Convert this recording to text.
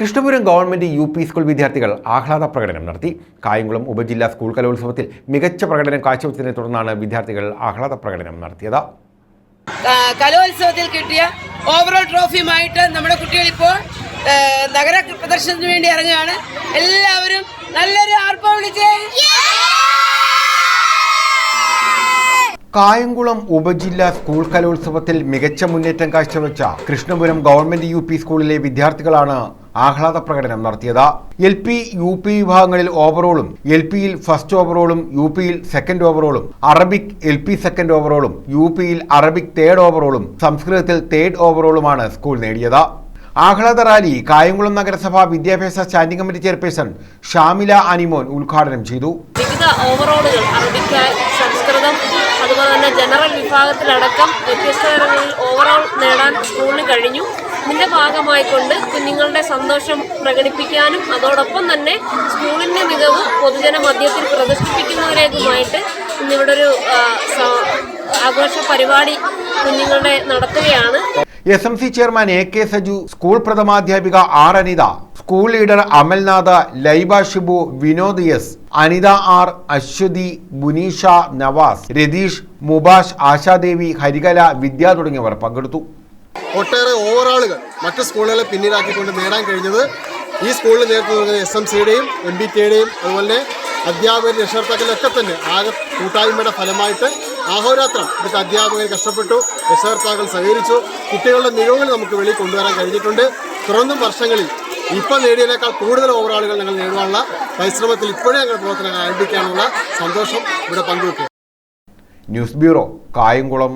Krishnapuram government U P school വിദ്യാർത്ഥികൾ ആഹ്ലാദ പ്രകടനം നടത്തി. കായംകുളം ഉപജില്ലാ സ്കൂൾ കലോത്സവത്തിൽ മികച്ച പ്രകടനം കാഴ്ചവെച്ചതിനെ തുടർന്നാണ് വിദ്യാർത്ഥികൾ ആഹ്ലാദ പ്രകടനം നടത്തിയത്. കലോത്സവത്തിൽ കിട്ടിയ ഓവറോൾ ട്രോഫിയുമായിട്ട് നമ്മുടെ കുട്ടികൾ ഇപ്പോൾ നഗര പ്രദർശനത്തിന് വേണ്ടി ഇറങ്ങുകയാണ്. എല്ലാവരും നല്ലൊരു ആർപ്പം വിളിച്ചേ. കായംകുളം ഉപജില്ലാ സ്കൂൾ കലോത്സവത്തിൽ മികച്ച മുന്നേറ്റം കാഴ്ചവെച്ച കൃഷ്ണപുരം ഗവൺമെന്റ് യു പി സ്കൂളിലെ വിദ്യാർത്ഥികളാണ് ആഹ്ലാദ പ്രകടനം നടത്തിയത്. എൽ പി യു പി വിഭാഗങ്ങളിൽ ഓവറോളും എൽ പിയിൽ ഫസ്റ്റ് ഓവറോളും യു പിയിൽ സെക്കൻഡ് ഓവറോളും അറബിക് എൽ പി സെക്കൻഡ് ഓവറോളും യു പിയിൽ അറബിക് തേർഡ് ഓവറോളും സംസ്കൃതത്തിൽ തേർഡ് ഓവറോളുമാണ് സ്കൂൾ നേടിയത്. ആഹ്ലാദ റാലി കായംകുളം നഗരസഭ വിദ്യാഭ്യാസ standing committee chairperson Shamila Animon ഉദ്ഘാടനം ചെയ്തു. അറബിക് സംസ്കൃതം അതുപോലെ തന്നെ ജനറൽ വിഭാഗത്തിലടക്കം വ്യത്യസ്ത തരങ്ങളിൽ ഓവറോൾ നേടാൻ സ്കൂളിന് കഴിഞ്ഞു. ഇതിന്റെ ഭാഗമായിക്കൊണ്ട് കുഞ്ഞുങ്ങളുടെ സന്തോഷം പ്രകടിപ്പിക്കാനും അതോടൊപ്പം തന്നെ സ്കൂളിന്റെ മികവ് പൊതുജന മധ്യത്തിൽ പ്രദർശിപ്പിക്കുന്നവരേതുമായിട്ട് ഇന്നിവിടെ ഒരു ആഘോഷ പരിപാടി കുഞ്ഞുങ്ങളുടെ നടത്തുകയാണ്. S M C chairman A K Saju school പ്രഥമാധ്യാപിക R Anitha school leader Amalnath Laiba Shibu Vinod S Anitha R Aswathy Bunisha Navas Ratheesh Mubash Ashadevi Harikala Vidya തുടങ്ങിയവർ പങ്കെടുത്തു. ഒട്ടേറെ ഓവറാളുകൾ മറ്റ് സ്കൂളുകളെ പിന്നിലാക്കിക്കൊണ്ട് നേടാൻ കഴിഞ്ഞത്. ഈ സ്കൂളിൽ നേരത്തെ നൽകുന്ന എസ് എം സിയുടെയും എം ബി ടിയുടെയും അതുപോലെ അധ്യാപകർ രക്ഷകർത്താക്കളൊക്കെ തന്നെ ആകെ കൂട്ടായ്മയുടെ ഫലമായിട്ട് ആഹോരാത്രം. ഇവിടുത്തെ അധ്യാപകർ കഷ്ടപ്പെട്ടു രക്ഷകർത്താക്കൾ സഹകരിച്ചു കുട്ടികളുടെ മികവുകൾ നമുക്ക് വെളിയിൽ കൊണ്ടുവരാൻ കഴിഞ്ഞിട്ടുണ്ട്. തുടർന്നും വർഷങ്ങളിൽ ഇപ്പം നേടിയതിനേക്കാൾ കൂടുതൽ ഓവറാളുകൾ ഞങ്ങൾ നേടുവാനുള്ള പരിശ്രമത്തിൽ ഇപ്പോഴേ ഞങ്ങൾ പ്രവർത്തനങ്ങൾ ആരംഭിക്കാനുള്ള സന്തോഷം ഇവിടെ പങ്കുവെക്കും ന്യൂസ് ബ്യൂറോ കായംകുളം.